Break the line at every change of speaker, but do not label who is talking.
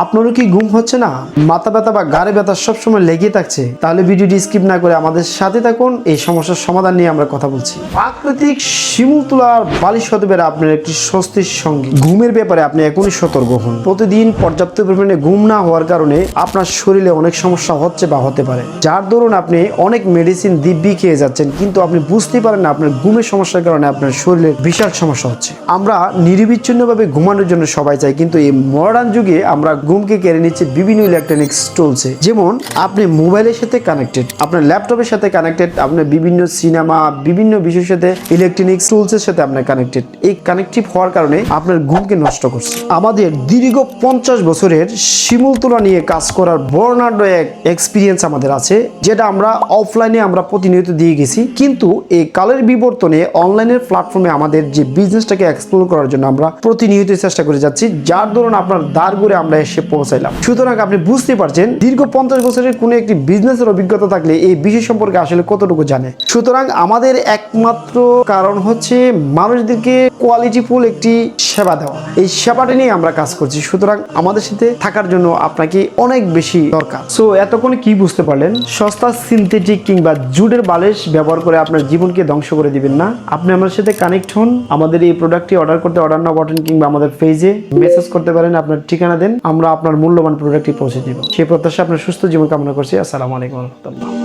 আপনারও কি ঘুম হচ্ছে না? মাথা ব্যথা বা গাড়ে ব্যথা সবসময় লেগে থাকছে। তাহলে ভিডিওটি স্কিপ না করে আমাদের সাথে থাকুন। এই সমস্যার সমাধান নিয়ে আমরা কথা বলছি। প্রাকৃতিক শিমুল তোলার বালিশ হতে পারে আপনার একটি স্বস্তির সঙ্গে। ঘুমের ব্যাপারে আপনি এখনই সতর্ক হন। প্রতিদিন পর্যাপ্ত পরিমাণে ঘুম না হওয়ার কারণে আপনার শরীরে অনেক সমস্যা হচ্ছে বা হতে পারে। যার দরুন আপনি অনেক মেডিসিন দিব্যি খেয়ে যাচ্ছেন, কিন্তু আপনি বুঝতে পারেন না আপনার ঘুমের সমস্যার কারণে আপনার শরীরে বিশাল সমস্যা হচ্ছে। আমরা নিরবিচ্ছিন্নভাবে ঘুমানোর জন্য সবাই চাই, কিন্তু এই মডার্ন যুগে আমরা ঘুমকে কেড়ে নিচ্ছে বিভিন্ন ইলেকট্রনিক্স টুলসে যেমন, আপনি মোবাইলের সাথে কানেক্টেড আপনার ল্যাপটপের সাথে কানেক্টেড আপনার বিভিন্ন সিনেমা বিভিন্ন বিষয়ের সাথে ইলেকট্রনিক্স টুলসের সাথে আপনার কানেক্টেড এই কানেক্টিভ হওয়ার কারণে আপনার ঘুমকে নষ্ট করছে। আমাদের দীর্ঘ পঞ্চাশ বছরের শিমুল তোলা নিয়ে কাজ করার বর্ণাঢ্য এক এক্সপিরিয়েন্স আমাদের আছে, যেটা আমরা অফলাইনে আমরা প্রতিনিয়ত দিয়ে গেছি। কিন্তু এই কালের বিবর্তনে অনলাইনের প্ল্যাটফর্মে আমাদের যে বিজনেসটাকে এক্সপ্লোর করার জন্য আমরা প্রতিনিয়ত চেষ্টা করে যাচ্ছি, যার ধরুন আপনার দ্বার করে আমরা এসে পৌঁছাইলাম। সুতরাং আপনি বুঝতে পারছেন, দীর্ঘ পঞ্চাশ বছরের কোনো একটি বিজনেসের অভিজ্ঞতা থাকলে এই বিষয় সম্পর্কে আসলে কতটুকু জানে। সুতরাং আমাদের একমাত্র কারণ হচ্ছে মানুষদেরকে কোয়ালিটিফুল একটি সেবা দেওয়া। এই সেবাটা নিয়ে আমরা কাজ করছি। সুতরাং আমাদের সাথে থাকার জন্য আপনাকে অনেক বেশি দরকার। সো এতক্ষণে কি বুঝতে পারলেন? সস্তা সিনথেটিক কিংবা জুডের বালিশ ব্যবহার করে আপনার জীবনকে ধ্বংস করে দিবেন না। আপনি আমার সাথে কানেক্ট হন। আমাদের এই প্রোডাক্টটি অর্ডার করতে অর্ডার না বাটন কিংবা আমাদের পেজে মেসেজ করতে পারেন। আপনার ঠিকানা দেন। আমরা আপনার মূল্যবান প্রোডাক্টটি পৌঁছে দিব। সেই প্রত্যাশা আপনার সুস্থ জীবন কামনা করছি। আসসালামু আলাইকুম রহমতুল্লাহ।